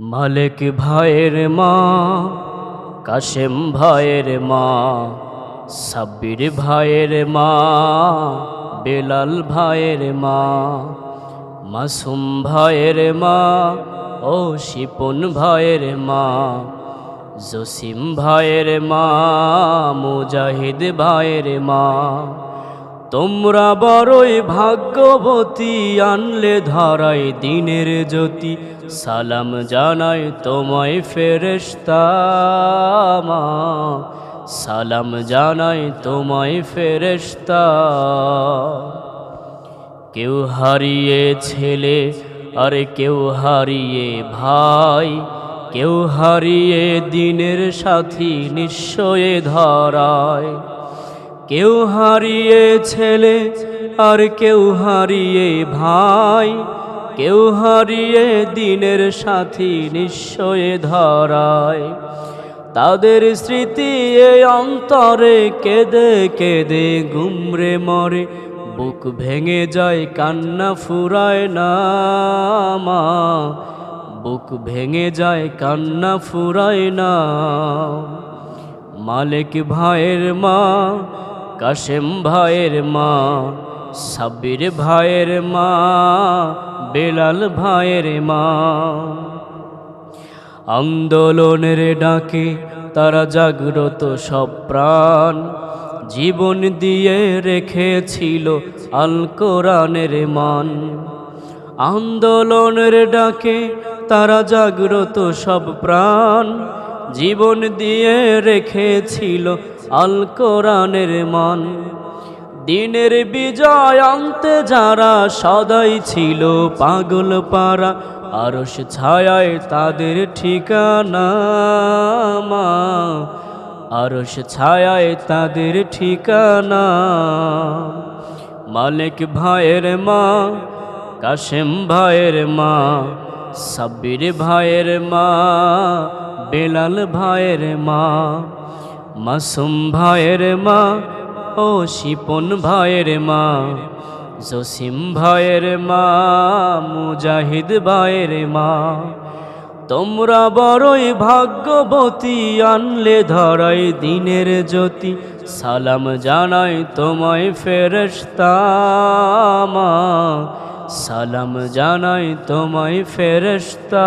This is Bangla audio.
মালিক ভাইয়ের মা, কাশেম ভাইয়ের মা, সাব্বির ভাইয়ের মা, বেলাল ভাইয়ের মা, মাসুম ভাইয়ের মা ও শিপন ভাইয়ের মা, জসিম ভাইয়ের মা, মুজাহিদ ভাইয়ের মা। তোমরা বড়ই ভাগ্যবতী, আনলে ধরাই দিনের জ্যোতি। সালাম জানাই তোমায় ফেরেশতা মা। সালাম জানাই তোমায় ফেরেশতা। কেউ হারিয়ে ছেলে, আর কেউ হারিয়ে ভাই। কেউ হারিয়ে দিনের সাথী, নিশ্চয়ে ধরায়। কেউ হারিয়ে ছেলে আর কেউ হারিয়ে ভাই। কেউ হারিয়ে দিনের সাথী নিশ্চয় ধরায়। তাদের স্মৃতি এই অন্তরে কেঁদে কেঁদে গুমরে মরে। বুক ভেঙে যায়, কান্না ফুরায় না মা। বুক ভেঙে যায়, কান্না ফুরায় না। মালিক ভাইয়ের মা কাশেম ভাইয়ের মা সাব্বির ভাইয়ের মা, বেলাল ভাইয়ের মা। আন্দোলনের ডাকে তারা জাগ্রত সব প্রাণ, জীবন দিয়ে রেখেছিল আল কোরআনের মান। আন্দোলনের ডাকে তারা জাগ্রত সব প্রাণ জীবন দিয়ে রেখেছিল আল কোরআনের মান। দিনের বিজয় আনতে যারা সদাই ছিল পাগল পাড়া আরস ছায়ায় তাদের ঠিকানা মা। আরস ছায়ায় তাদের ঠিকানা। মালিক ভাইয়ের মা, কাশেম ভাইয়ের মা। সাব্বির ভাইয়ের মা, বেলাল ভাইয়ের মা, মাসুম ভাইয়ের মা ও শিপন ভাইয়ের মা, জসিম ভাইয়ের মা, মুজাহিদ ভাইয়ের মা। তোমরা বড়ই ভাগ্যবতী, আনলে ধরাই দিনের জ্যোতি। সালাম জানাই তোমায় ফেরস্তা মা। সালাম জানাই তোমায় ফেরস্তা